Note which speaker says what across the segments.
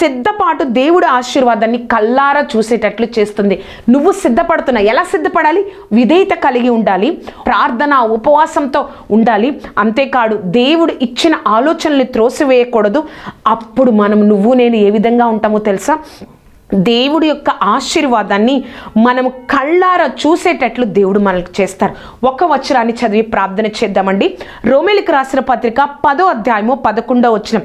Speaker 1: సిద్ధపాటు దేవుడు ఆశీర్వాదాన్ని కల్లారా చూసేటట్లు చేస్తుంది. నువ్వు సిద్ధపడుతున్నా ఎలా సిద్ధపడాలి? విధేయత కలిగి ఉండాలి ప్రార్థన ఉపవాసంతో ఉండాలి. అంతేకాదు దేవుడు ఇచ్చిన ఆలోచనల్ని త్రోసివేయకూడదు. అప్పుడు మనం నువ్వు నేను ఏ విధంగా ఉంటామో తెలుసా? దేవుడి యొక్క ఆశీర్వాదాన్ని మనం కళ్ళారా చూసేటట్లు దేవుడు మనకు చేస్తారు. ఒక వచనాన్ని చదివి ప్రార్థన చేద్దామండి. రోమిలికి రాసిన పత్రిక పదో అధ్యాయము పదకొండో వచనం.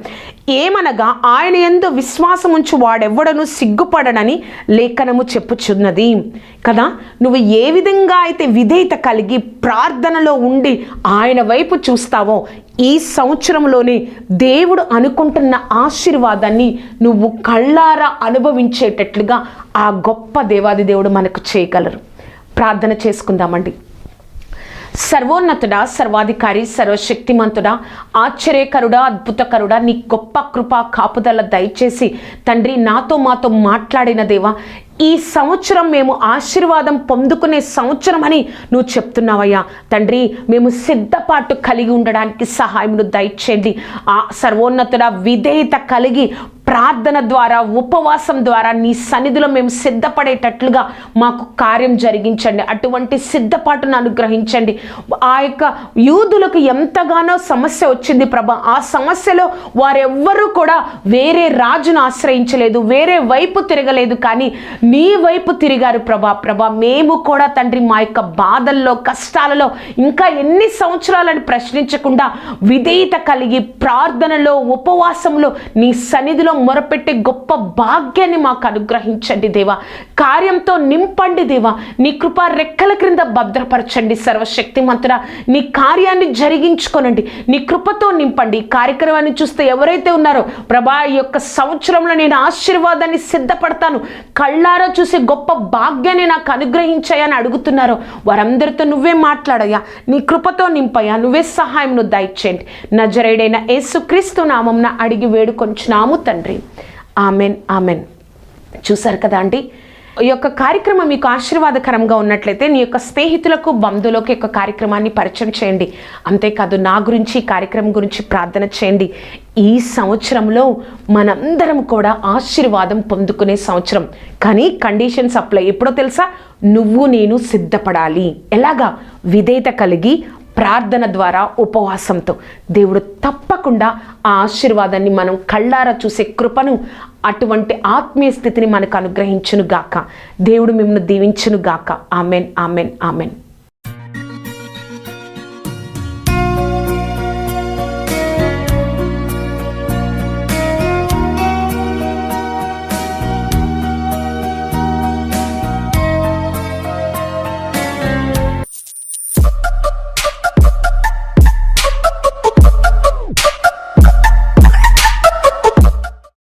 Speaker 1: ఏమనగా ఆయన ఎందు విశ్వాసం ఉంచి వాడెవ్వడను సిగ్గుపడనని లేఖనము చెప్పుచున్నది. కదా? నువ్వు ఏ విధంగా అయితే విధేయత కలిగి ప్రార్థనలో ఉండి ఆయన వైపు చూస్తావో ఈ సంవత్సరంలోనే దేవుడు అనుకుంటున్న ఆశీర్వాదాన్ని నువ్వు కళ్ళారా అనుభవించేటట్లుగా ఆ గొప్ప దేవాది దేవుడు మనకు చేయగలరు. ప్రార్థన చేసుకుందామండి. సర్వోన్నతుడా సర్వాధికారి సర్వశక్తిమంతుడా ఆశ్చర్యకరుడా అద్భుతకరుడా నీ గొప్ప కృప కాపుదల దయచేసి తండ్రి నాతో మాతో మాట్లాడిన దేవా ఈ సంవత్సరం మేము ఆశీర్వాదం పొందుకునే సంవత్సరం అని నువ్వు చెప్తున్నావయ్యా. తండ్రి మేము సిద్ధపాటు కలిగి ఉండడానికి సహాయమును దయచేయండి. ఆ సర్వోన్నతుడ విధేయత కలిగి ప్రార్థన ద్వారా ఉపవాసం ద్వారా నీ సన్నిధిలో మేము సిద్ధపడేటట్లుగా మాకు కార్యం జరిగించండి. అటువంటి సిద్ధపాటును అనుగ్రహించండి. ఆ యొక్క యూదులకు ఎంతగానో సమస్య వచ్చింది ప్రభ. ఆ సమస్యలో వారెవ్వరూ కూడా వేరే రాజును ఆశ్రయించలేదు వేరే వైపు తిరగలేదు కానీ నీ వైపు తిరిగారు ప్రభా. ప్రభా మేము కూడా తండ్రి మా యొక్క బాధల్లో కష్టాలలో ఇంకా ఎన్ని సంవత్సరాలని ప్రశ్నించకుండా విధేయత కలిగి ప్రార్థనలో ఉపవాసంలో నీ సన్నిధిలో మొరపెట్టే గొప్ప భాగ్యాన్ని మాకు అనుగ్రహించండి దేవా. కార్యంతో నింపండి దేవా. నీ కృప రెక్కల క్రింద భద్రపరచండి సర్వశక్తి మంతుడ నీ కార్యాన్ని జరిగించుకోనండి. నీ కృపతో నింపండి. ఈ కార్యక్రమాన్ని చూస్తే ఎవరైతే ఉన్నారో ప్రభా ఈ యొక్క సంవత్సరంలో నేను ఆశీర్వాదాన్ని సిద్ధపడతాను. కళ్ళారా చూసే గొప్ప భాగ్యాన్ని నాకు అనుగ్రహించాయని అడుగుతున్నారో వారందరితో నువ్వే మాట్లాడయ్యా. నీ కృపతో నింపయ్యా. నువ్వే సహాయం నువ్వు దయచేయండి. నజరేడైన యేసుక్రీస్తు నామంన అడిగి వేడుకొంచున్నాము తండ్రి. Amen amen. చూసారు కదా అండి? ఈ యొక్క కార్యక్రమం మీకు ఆశీర్వాదకరంగా ఉన్నట్లయితే నీ యొక్క స్నేహితులకు బంధువులకు యొక్క కార్యక్రమాన్ని పరిచయం చేయండి. అంతేకాదు నా గురించి కార్యక్రమం గురించి ప్రార్థన చేయండి. ఈ సంవత్సరంలో మనందరం కూడా ఆశీర్వాదం పొందుకునే సంవత్సరం. కానీ కండిషన్స్ అప్లై. ఎప్పుడో తెలుసా? నువ్వు నేను సిద్ధపడాలి. ఎలాగా? విధేయత కలిగి ప్రార్థన ద్వారా ఉపవాసంతో. దేవుడు తప్పకుండా ఆ ఆశీర్వాదాన్ని మనం కళ్ళారా చూసే కృపను అటువంటి ఆత్మీయ స్థితిని మనకు అనుగ్రహించును గాక దేవుడు మిమ్మల్ని దీవించును గాక ఆమెన్ ఆమెన్ ఆమెన్.